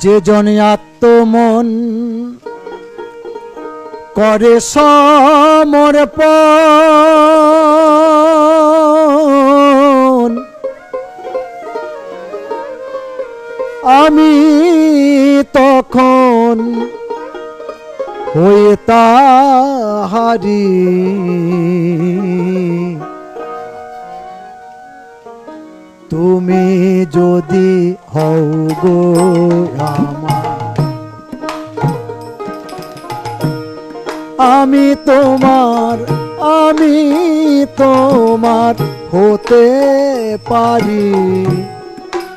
যে জন আত্মমন করে সমর্পণ আমি তখন হয়ে তাহারি তুমি যদি হও গো আমি তোমার আমি তোমার হতে পারি।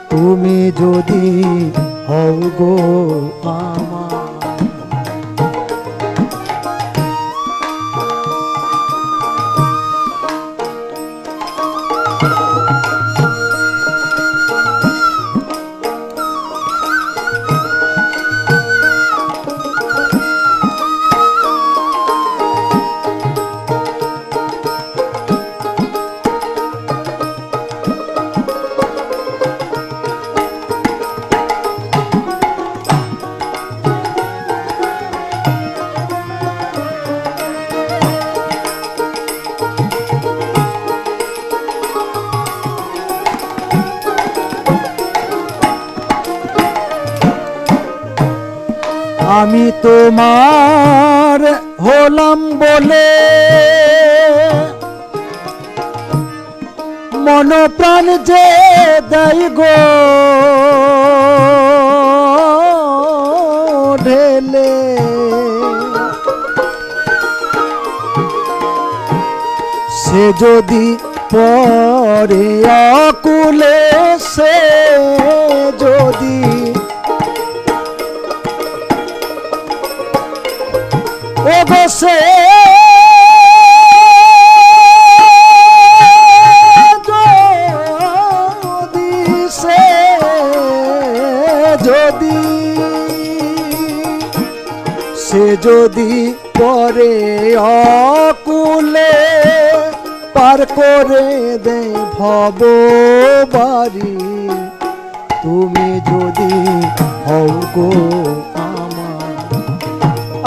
তুমি যদি হও গো আমার আমি তোমার হলাম বলে মন প্রাণ যে দাই গো, ঢেলে। সে যদি পরে অকুলে, সে যদি ওগো সে যদি সে যদি পরে অকুলে পার করে দে ভব বাড়ি, তুমি যদি হও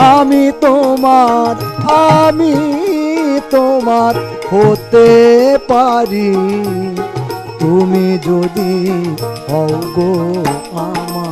আমি তোমার আমি তোমার হতে পারি। তুমি যদি হও গো আমার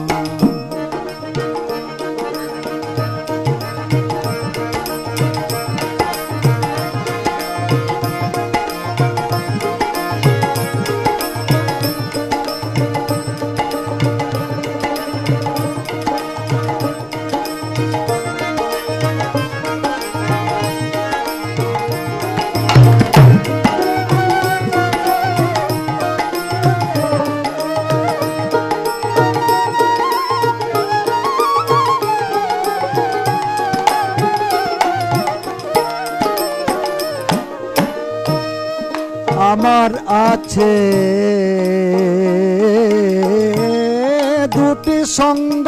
দুটি সঙ্গ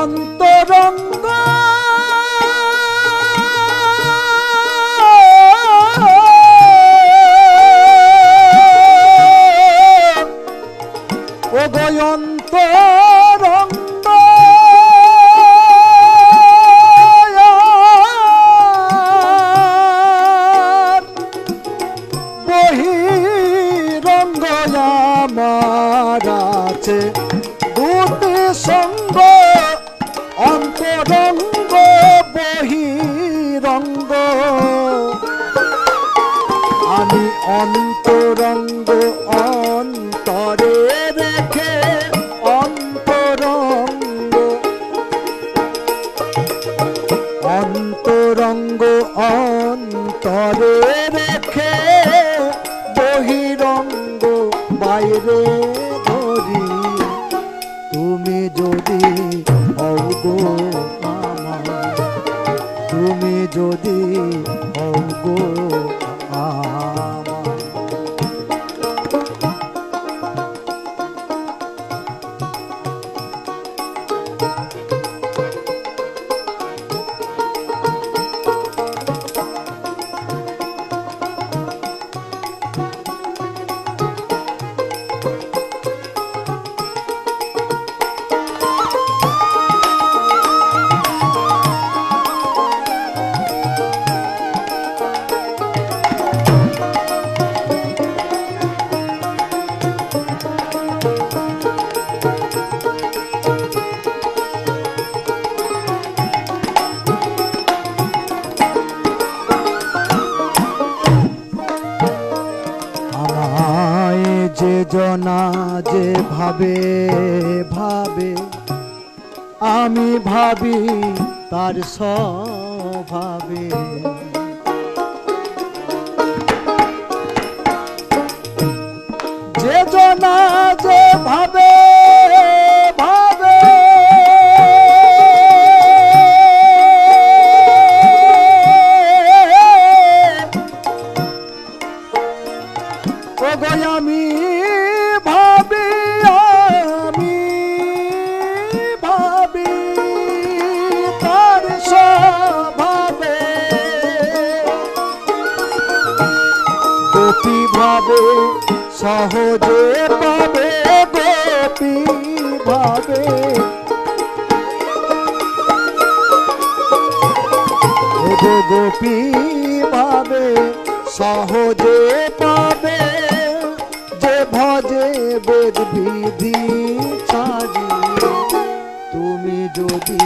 অন্তরঙ্গ। ও সঙ্গ অন্তরঙ্গ বহিরঙ্গ। আমি অন্তরঙ্গ অন্তরে রেখে অন্তরঙ্গ। অন্তরঙ্গ আমার জনা যে ভাবে ভাবে আমি ভাবি তার স্বভাবে। যে জনা যে ভাবে আমি সহজে পাবে গোপী ভাবে? গোপী ভাবে? সহজে পাবে যে ভজে বেদ বিধি ছাড়ি তুমি যদি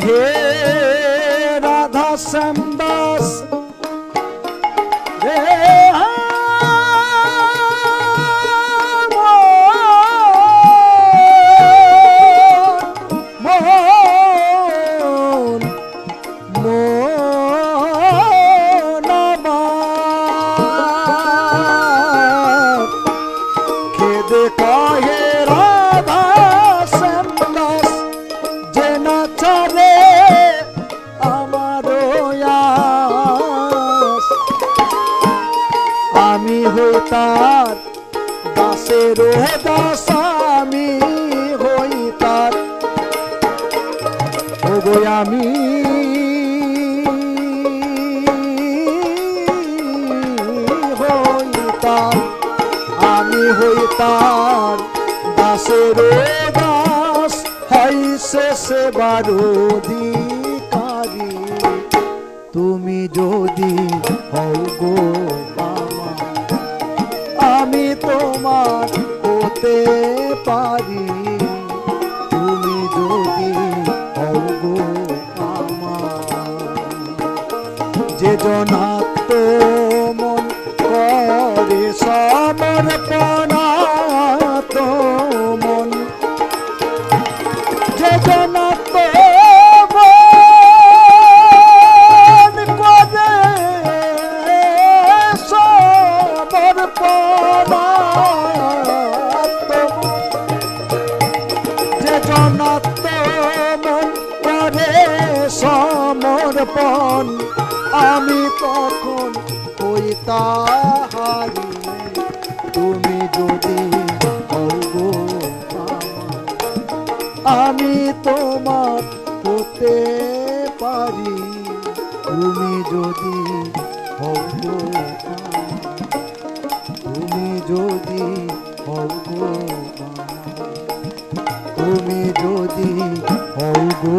嘿。বারুদিকারী তুমি যদি হও গো আমি তোমার হতে পারি। সমর্পণ আমি তখন ওই তাহারি তুমি যদি আমি তোমার হতে পারি। তুমি যদি তুমি যদি তুমি যদি গো